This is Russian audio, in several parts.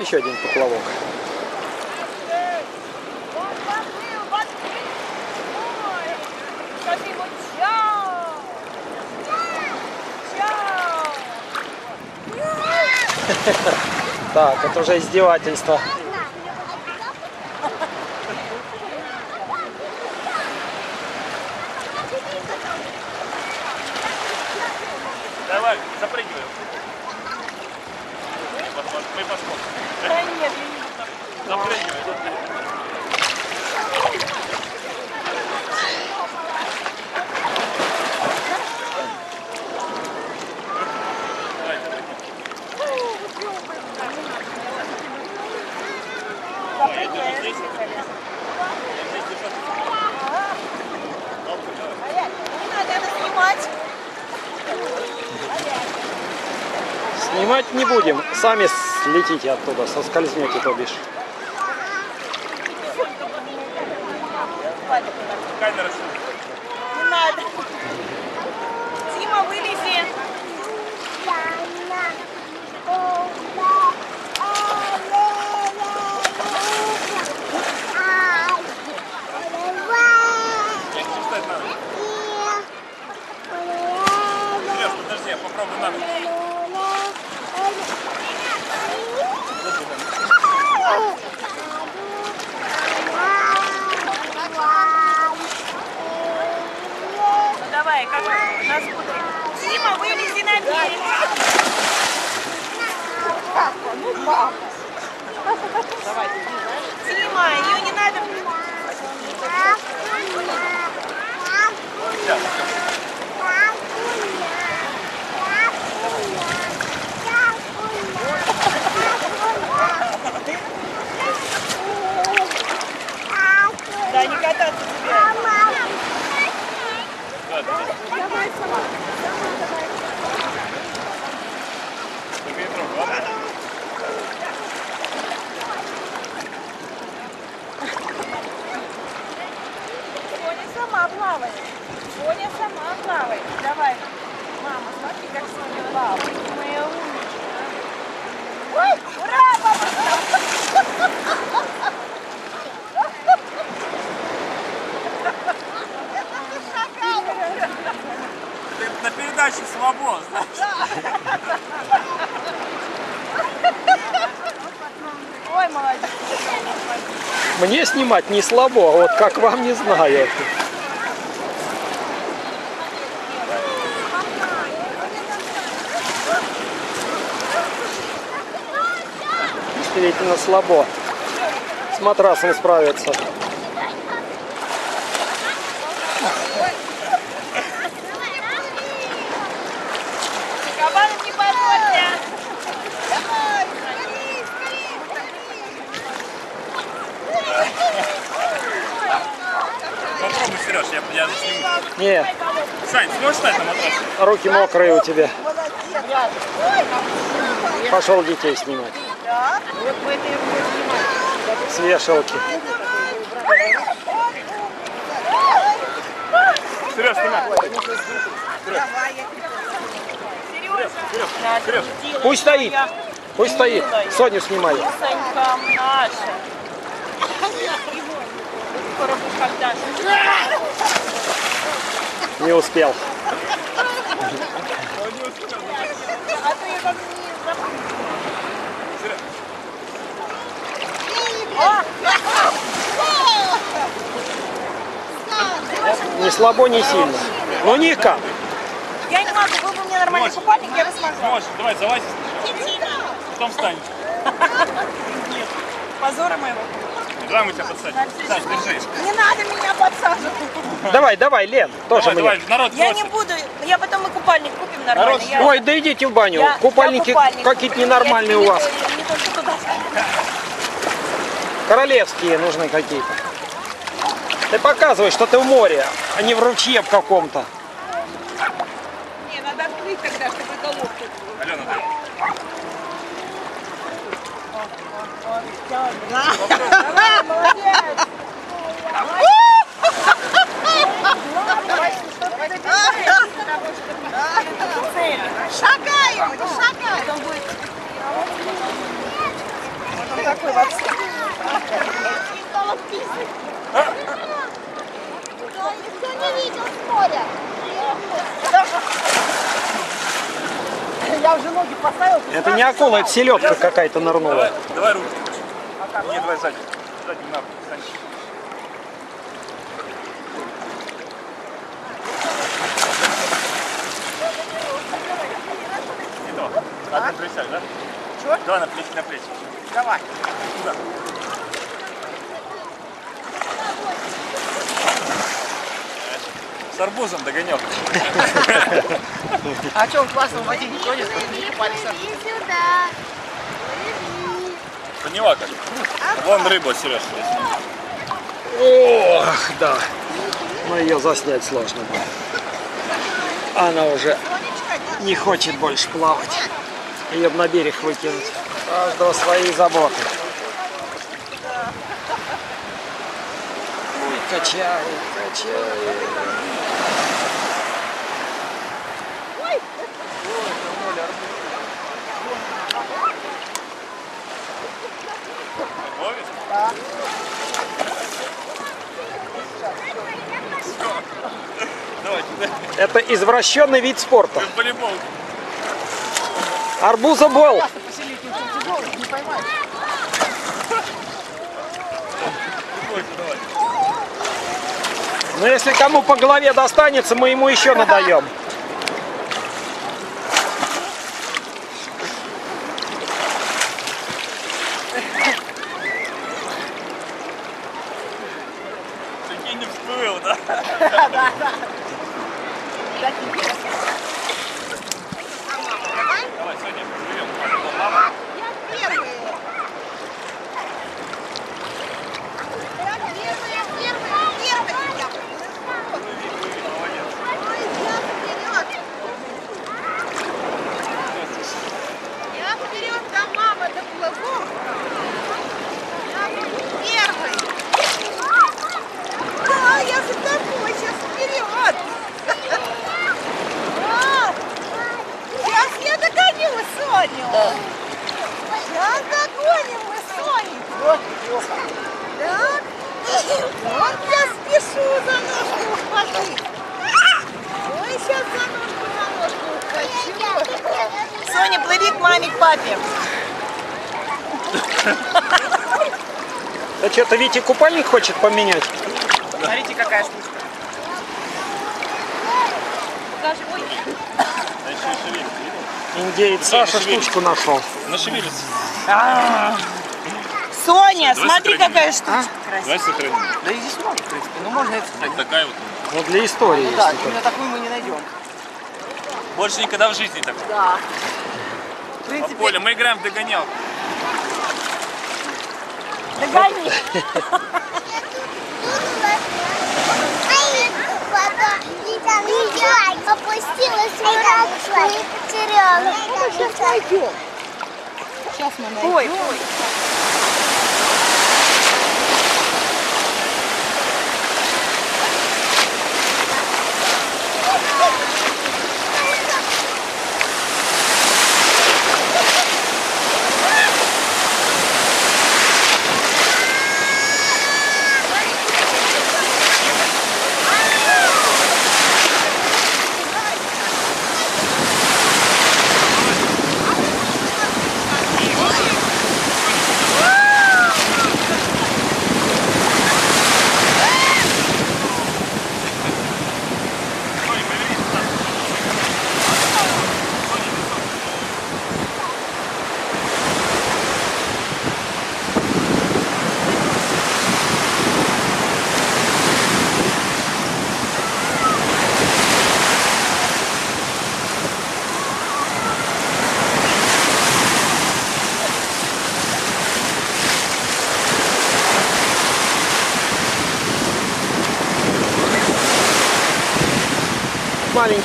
Еще один поплавок. Так, это уже издевательство. Давай, запрыгиваем. Вот, вот, Мы посмотрим. Да нет, я не Запрыгивай, запрыгивай. запрыгиваю, я здесь залезу. Не надо это снимать. Снимать не будем. Сами слетите оттуда, соскользнете, то бишь. Камера снимает. Не надо. Тима, вылези. Я хочу встать на ноги. Сереж, подожди, я попробую на ноги. Ну давай, как на скутере. Тима, вылези на берег. Тима, ее не надо. Да, не кататься тебе. Да, да. Только не трогай, ладно? Соня сама плавает. Соня сама плавает. Давай. Мама, смотри, как Соня плавает. Моя умничка. Ой, ура, папа! Ты на передаче слабо, знаешь. Ой, молодец. Мне снимать не слабо, а вот как вам не знаю. Действительно слабо. С матрасом справиться. Я, засниму. Не, Сань, сможешь встать на матрас? руки мокрые у тебя. Пошел детей снимать. С вешалки. Сереж, снимай. Сереж. Пусть стоит. Пусть стоит. Соню снимай. Санька наша. Не успел. А не слабо, ни сильно. Ну никак. Я не могу, был бы мне нормальный Можешь. купальник, я бы смогла. Можешь, давай, залазь. Потом встань. Позора моего. Давай мы тебя подсадим. Саш, держи. Не надо меня подсаживать. Давай, давай, Лен, тоже Давай, мне. давай, народ, Я не буду, я потом и купальник купим нормально. Народ, Я- Ой, да идите в баню. я- Купальники я купальник какие-то ненормальные Я у вас. Не то, что туда. Королевские нужны какие-то. Ты показывай, что ты в море, а не в ручье в каком-то. Не, надо открыть тогда, чтобы головку. Алена, Шагаем, шагаем. Потом будет... Потом такой вообще. Никто не видел с моря. Я уже ноги поставил. Это не акула, это селедка какая-то нырнула. Давай руки. Не, давай сзади. Сзади на. Не то. Одна присядь, да? Чё? Давай на плечи, на плечи. Давай. Туда. С арбузом догонял. А что, он классно в воде не как мы купались. сюда. Поняла как? Вон рыба, Сереж. Ох, да. Но ее заснять сложно было. Она уже не хочет больше плавать. Ее бы на берег выкинуть. Каждого свои заботы. Ой, качает, качает. Это извращенный вид спорта. Волейбол. Арбузобол. Но если кому по голове достанется, мы ему еще надаем. Прикинь, не всплыл, да? Давай, сегодня живем. Мама. Я вперед, там мама доплыву. Я буду первой. Да, я за тобой, сейчас вперед. А, Сейчас я догоню Соню. Сейчас догоним мы Соню. Так, вот я спешу за ножку ухватить. Ой, сейчас за ножку, за ножку ухвачу. Плыви к маме, к папе. А что-то Витя купальник хочет поменять? Смотрите, какая штучка. Покажи, ой. А? Индеец Саша штучку нашел. Она шевелится. Соня, смотри, какая штучка. Давай сохраним. Да и здесь много, в принципе. Ну, можно это Так, такая вот. Ну, для истории. Да, если именно такую мы не найдем. Больше никогда в жизни такой. Да. Принципе, Поля, мы играем в догонялку. догони. Опустилась в воду и потеряла. Сейчас найдем. Сейчас мы найдем. Ой, ой.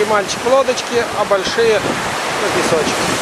Маленький мальчик в лодочке, а большие на песочек.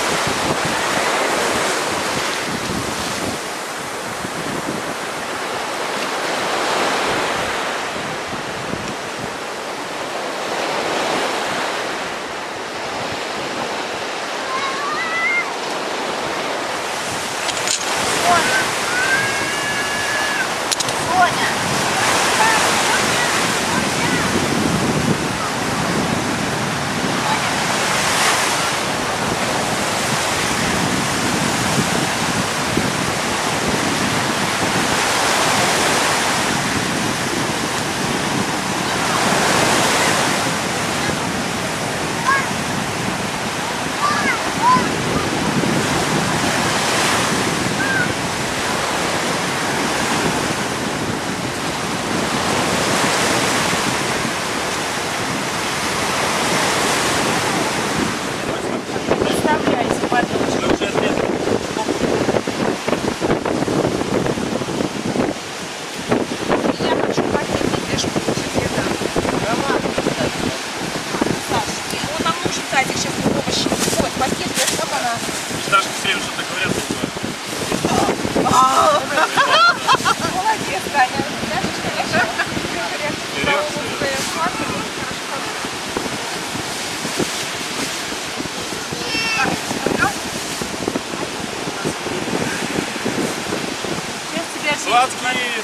Сладкий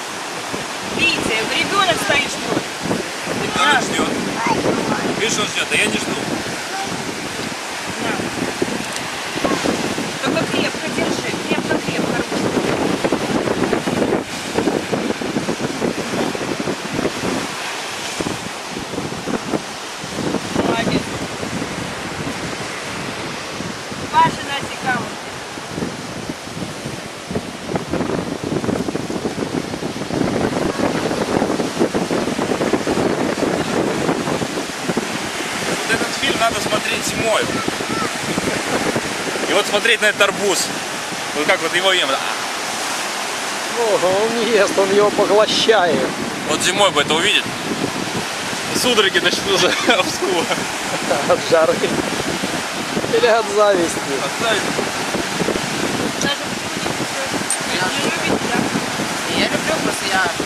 Видите, ребенок стоит ждет. ребенок ждет. Видишь, он ждет, а я не жду. И вот смотреть на этот арбуз. Вот как вот его ем. Ого, он не ест, он его поглощает. Вот зимой бы это увидеть. Судороги начну за обскула. От жары. Или от зависти. Любит, да? Я люблю просто я